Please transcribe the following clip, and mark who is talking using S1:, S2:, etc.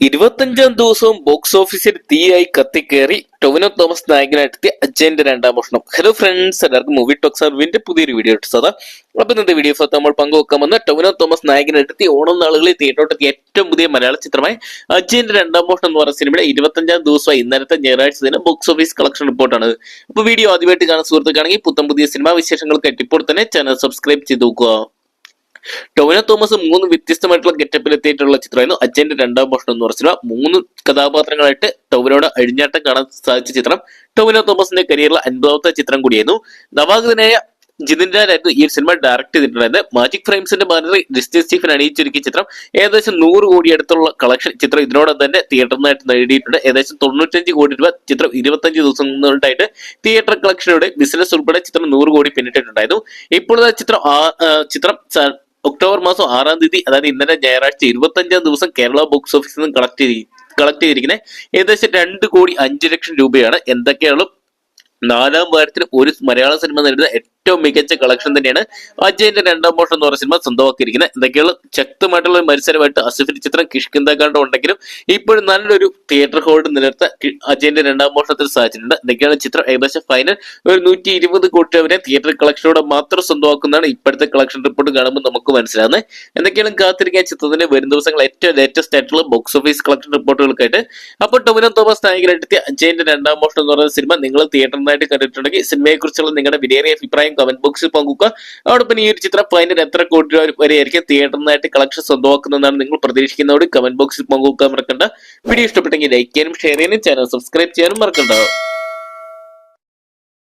S1: ഇരുപത്തഞ്ചാം ദിവസവും ബോക്സ് ഓഫീസിൽ തീയായി കത്തിക്കേറി ടൊവിനോ തോമസ് നായകനായിട്ടെത്തിയ അജയന്റെ രണ്ടാം ഭക്ഷണം ഹലോ ഫ്രണ്ട്സ് എല്ലാവർക്കും മൂവി ടോക്സ് അറിവിന്റെ പുതിയൊരു വീഡിയോ ഇട്ടത് അപ്പൊ ഇന്നത്തെ വീഡിയോ നമ്മൾ പങ്കുവെക്കാമെന്ന് ടൊവിനോ തോമസ് നായകനായിട്ടെത്തി ഓണം നാളുകളിൽ തിയേറ്ററോട്ടെത്തിയ ഏറ്റവും പുതിയ മലയാള ചിത്രമായ അജയന്റെ രണ്ടാം ഭക്ഷണം എന്ന് പറയുന്ന സിനിമയുടെ ഇരുപത്തഞ്ചാം ദിവസമായി ഇന്നലത്തെ ഞായറാഴ്ച ദിനം ബോക്സ് ഓഫീസ് കളക്ഷൻ റിപ്പോർട്ടാണ് അപ്പൊ വീഡിയോ ആദ്യമായിട്ട് കാണുന്ന സുഹൃത്തുക്കാണെങ്കിൽ പുത്തം പുതിയ സിനിമാ വിശേഷങ്ങൾക്ക് ഇപ്പോൾ തന്നെ ചാനൽ സബ്സ്ക്രൈബ് ചെയ്ത് നോക്കുക. ടൊവിനോ തോമസ് മൂന്ന് വ്യത്യസ്തമായിട്ടുള്ള ഗെറ്റപ്പിൽ എത്തിയിട്ടുള്ള ചിത്രമായിരുന്നു. അജയന്റെ രണ്ടാം പോഷൻ എന്ന് പറഞ്ഞ മൂന്ന് കഥാപാത്രങ്ങളായിട്ട് ടോവിനോട് അഴിഞ്ഞാട്ടം കാണാൻ സാധിച്ച ചിത്രം. ടോവിനോ തോമസിന്റെ കരിയറിലെ അൻപതാമത്തെ ചിത്രം കൂടിയായിരുന്നു. നവാഗതനായ ജിതിൻ രാജായിരുന്നു ഈ സിനിമ ഡയറക്ട് ചെയ്തിട്ടുണ്ടായിരുന്നത്. മാജിക് ഫ്രെയിംസിന്റെ ബാനറിൽ ജസ്റ്റിസ് സ്റ്റീഫൻ അണിയിച്ചൊരുക്കിയ ചിത്രം. ഏകദേശം നൂറ് കോടി അടുത്തുള്ള കളക്ഷൻ ചിത്രം ഇതിനോടൊപ്പം തന്നെ തിയേറ്ററിനായിട്ട് നേടിയിട്ടുണ്ട്. ഏകദേശം തൊണ്ണൂറ്റഞ്ച് കോടി രൂപ ചിത്രം ഇരുപത്തഞ്ച് ദിവസം കൊണ്ടായിട്ട് തിയേറ്റർ കളക്ഷനോട് ബിസിനസ് ഉൾപ്പെടെ ചിത്രം നൂറ് കോടി പിന്നിട്ടിട്ടുണ്ടായിരുന്നു. ഇപ്പോഴത്തെ ചിത്രം ചിത്രം ഒക്ടോബർ മാസം ആറാം തീയതി അതായത് ഇന്നലെ ഞായറാഴ്ച ഇരുപത്തഞ്ചാം ദിവസം കേരള ബോക്സ് ഓഫീസിൽ നിന്ന് കളക്ട് ചെയ്ത് കളക്ട് ചെയ്തിരിക്കുന്നത് ഏകദേശം രണ്ട് കോടി അഞ്ച് ലക്ഷം രൂപയാണ്. എന്തൊക്കെയാണ് നാലാം വാരത്തിൽ ഒരു മലയാള സിനിമ നേടുന്ന ഏറ്റവും മികച്ച കളക്ഷൻ തന്നെയാണ് അജയന്റെ രണ്ടാം മോഷൻ എന്ന് പറഞ്ഞ സിനിമ സ്വന്തമാക്കിയിരിക്കുന്നത് എന്തൊക്കെയുള്ള ശക്തമായിട്ടുള്ള മത്സരമായിട്ട് അസിഫിന്റെ ചിത്രം കിഷ്കിന്താക്കാണ്ട് ഉണ്ടെങ്കിലും ഇപ്പോഴും നല്ലൊരു തിയേറ്റർ ഹോൾഡ് നിലനിർത്താൻ കി- അജയന്റെ രണ്ടാം മോഷണത്തിൽ സാധിച്ചിട്ടുണ്ട്. എന്തൊക്കെയാണ് ചിത്രം? ഏകദേശം ഫൈനൽ ഒരു നൂറ്റി ഇരുപത് കോടി വരെ തിയേറ്റർ കളക്ഷനോട് മാത്രം സ്വന്തമാക്കുന്നതാണ് ഇപ്പോഴത്തെ കളക്ഷൻ റിപ്പോർട്ട് കാണുമ്പോൾ നമുക്ക് മനസ്സിലാവുന്നത് എന്തൊക്കെയാണ് കാത്തിരിക്കാൻ ചിത്രത്തിന്റെ വരും ദിവസങ്ങൾ ഏറ്റവും ലേറ്റസ്റ്റ് ആയിട്ടുള്ള ബോക്സ് ഓഫീസ് കളക്ഷൻ റിപ്പോർട്ടുകൾക്കായിട്ട് അപ്പോൾ ടൊമിനോ തോമസ് നായകനായിട്ട് അജയന്റെ രണ്ടാം മോഷണം എന്ന് പറയുന്ന സിനിമ നിങ്ങൾ തിയേറ്ററിനായിട്ട് കണ്ടിട്ടുണ്ടെങ്കിൽ സിനിമയെ കുറിച്ചുള്ള നിങ്ങളുടെ വിലയേറിയ അഭിപ്രായം കമന്റ് ബോക്സിൽ പങ്കുക അതോടൊപ്പം ഈ ഒരു ചിത്രം ഫൈനൽ എത്ര കോടി രൂപ വരെ ആയിരിക്കും തിയേറ്ററിനായിട്ട് കളക്ഷൻ സ്വന്തമാക്കുന്നതാണ് നിങ്ങൾ പ്രതീക്ഷിക്കുന്നതോട് കമന്റ് ബോക്സിൽ പങ്കുവെക്കാൻ മറക്കണ്ട. വീഡിയോ ഇഷ്ടപ്പെട്ടെങ്കിൽ ലൈക്ക് ചെയ്യാനും ഷെയർ ചെയ്യാനും ചാനൽ സബ്സ്ക്രൈബ് ചെയ്യാനും മറക്കണ്ട.